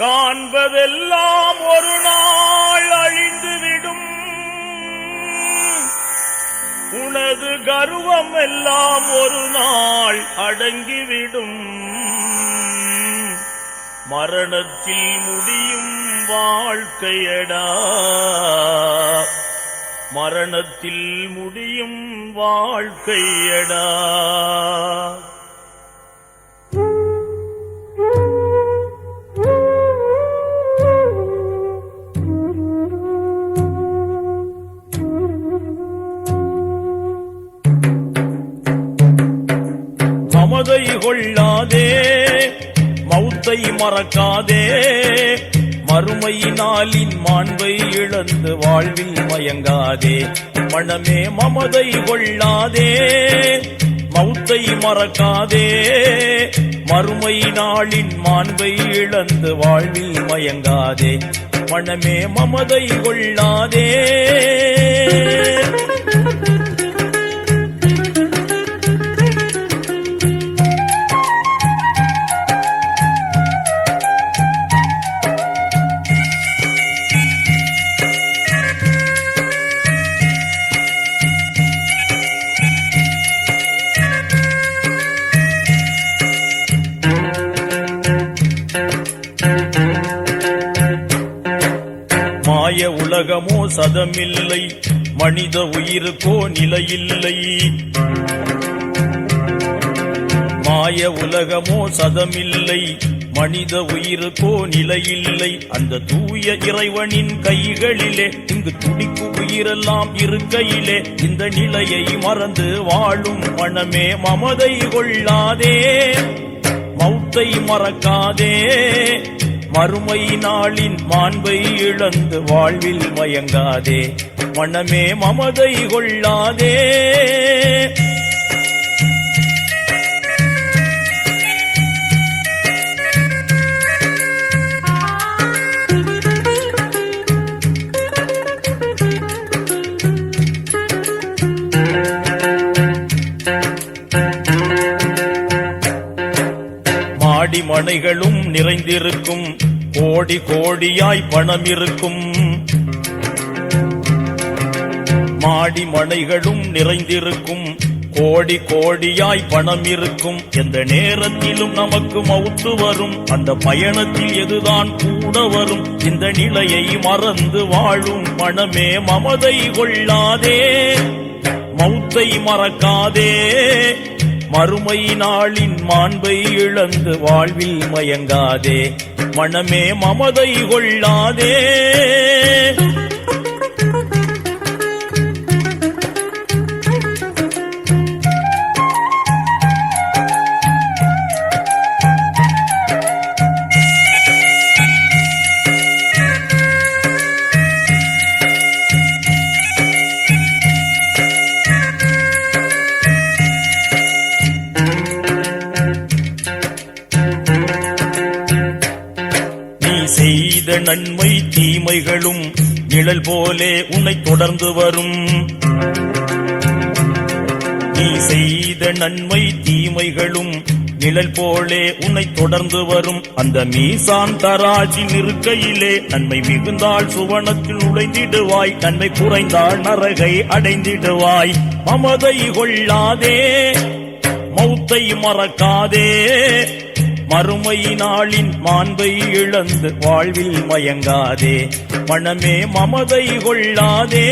காண்பதெல்லாம் ஒரு நாள் அழிந்துவிடும். உனது கர்வம் எல்லாம் ஒரு நாள் அடங்கிவிடும். மரணத்தில் முடியும் வாழ்க்கையடா. மரணத்தில் முடியும் வாழ்க்கையடா. மமதை கொள்ளாதே மௌத்தை மறக்காதே. மறுமையினாலின் மாண்பை இழந்து வாழ்வில் மயங்காதே. மனமே மமதை கொள்ளாதே. மௌத்தை மறக்காதே. மறுமை நாளின் மாண்பை இழந்து வாழ்வில் மயங்காதே. மனமே மமதை கொள்ளாதே. உலகமோ சதமில்லை. மனித உயிருக்கோ நிலையில்லை. மாய உலகமோ சதமில்லை. மனித உயிருக்கோ நிலையில்லை. அந்த தூய இறைவனின் கைகளிலே இங்கு துடிக்கு உயிரெல்லாம் இருக்கையிலே இந்த நிலையை மறந்து வாழும் மனமே மமதை கொள்ளாதே. மௌத்தை மறக்காதே. மறுமை நாளின் மாண்பை இழந்து வாழ்வில் மயங்காதே மனமே மமதை கொள்ளாதே. மாடி மனைகளும் நிறைந்திருக்கும். கோடி கோடியாய் பணம் இருக்கும் மாடி மனைகளும் நிறைந்திருக்கும். கோடி கோடியாய் பணம் இருக்கும் எந்த நேரத்திலும் நமக்கு மவுத்து வரும். அந்த பயணத்தில் எதுதான் கூட வரும். இந்த நிலையை மறந்து வாழும் மனமே மமதை கொள்ளாதே. மௌத்தை மறக்காதே. மறுமை நாளின் மாண்பை இழந்து வாழ்வில் மயங்காதே. மனமே மமதை கொள்ளாதே. செய்த நன்மை தீமைகளும் நிழல் போலே உன்னை தொடர்ந்து வரும். நீ செய்த நன்மை தீமைகளும் நிழல் போலே உன்னை தொடர்ந்து வரும். அந்த மீசான் தராஜில் இருக்கையிலே நன்மை மிகுந்தால் சுவனத்தில் நுழைந்திடுவாய். நன்மை குறைந்தால் நரகை அடைந்திடுவாய். மமதை கொள்ளாதே மௌத்தை மறக்காதே. மறுமை நாளின் மாண்பை இழந்து வாழ்வில் மயங்காதே. மனமே மமதை கொள்ளாதே.